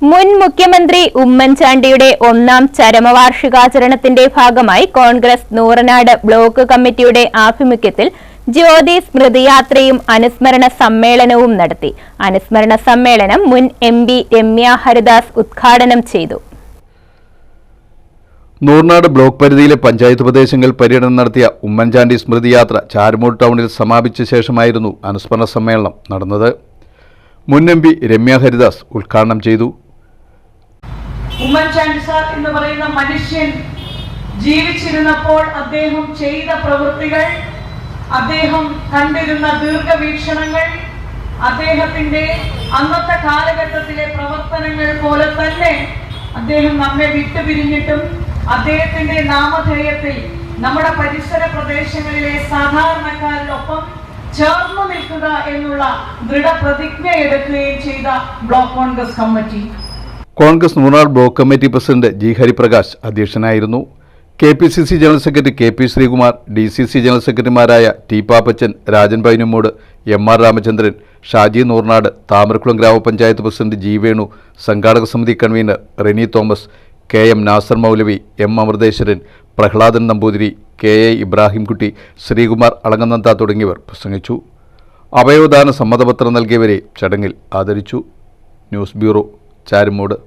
മുൻ മുഖ്യമന്ത്രി ഉമ്മൻചാണ്ടിയുടെ ഒന്നാം ചരമവാർഷികാചരണത്തിന്റെ ഭാഗമായി കോൺഗ്രസ് നൂറനാട് ബ്ലോക്ക് കമ്മിറ്റിയുടെ ആഭിമുഖ്യത്തിൽ ജ്യോതി സ്മൃതിയാത്രയും അനുസ്മരണ സമ്മേളനവും നടത്തി. അനുസ്മരണ സമ്മേളനം മുൻ എം പി രമ്യ ഹരിദാസ് ഉദ്ഘാടനം ചെയ്തു. നൂർനാട് ബ്ലോക്ക് പരിധിയിലെ പഞ്ചായത്ത് പ്രദേശങ്ങൾ പര്യടനം നടത്തിയ ഉമ്മൻചാണ്ടി സ്മൃതിയാത്ര ചാരുമൂർ ടൗണിൽ സമാപിച്ച ശേഷമായിരുന്നു അനുസ്മരണ സമ്മേളനം നടന്നത്. മുൻ എം പി രമ്യ ഹരിദാസ് ഉദ്ഘാടനം ചെയ്തു. ഉമ്മൻചാണ്ടി സാർ എന്ന് പറയുന്ന മനുഷ്യൻ ജീവിച്ചിരുന്നപ്പോൾ അദ്ദേഹം ചെയ്ത പ്രവൃത്തികൾ അദ്ദേഹം കണ്ടിരുന്ന ദീർഘവീക്ഷണങ്ങൾ അദ്ദേഹത്തിന്റെ അന്നത്തെ കാലഘട്ടത്തിലെ പ്രവർത്തനങ്ങൾ പോലെ തന്നെ അദ്ദേഹം നമ്മെ വിട്ടുപിരിഞ്ഞിട്ടും അദ്ദേഹത്തിന്റെ നാമധേയത്തിൽ നമ്മുടെ പരിസര പ്രദേശങ്ങളിലെ സാധാരണക്കാരിലൊപ്പം ചേർന്നു നിൽക്കുക എന്നുള്ള ദൃഢപ്രതിജ്ഞ എടുക്കുകയും ചെയ്ത block Congress committee. Congress Munnar block committee president G Hariprakash അധ്യക്ഷനായിരുന്നു. K P C C general secretary K P Sreekumar D C C general സെക്രട്ടറിമാരായ T Pappachan Rajan Painumood M R Ramachandran Shaji Nooranad Thamarakkulam ഗ്രാമപഞ്ചായത്ത് president G Venu സംഘാടക സമിതി convener Reni Thomas K M Nasar Moulavi M Amritheswaran Prahladan Namboothiri K A Ibrahimkutty Sreekumar Alanganantha തുടങ്ങിയവർ പ്രസംഗിച്ചു. അവയവദാന സമ്മതപത്രം നൽകിയവരെ ചടങ്ങിൽ ആദരിച്ചു. News bureau Charummood.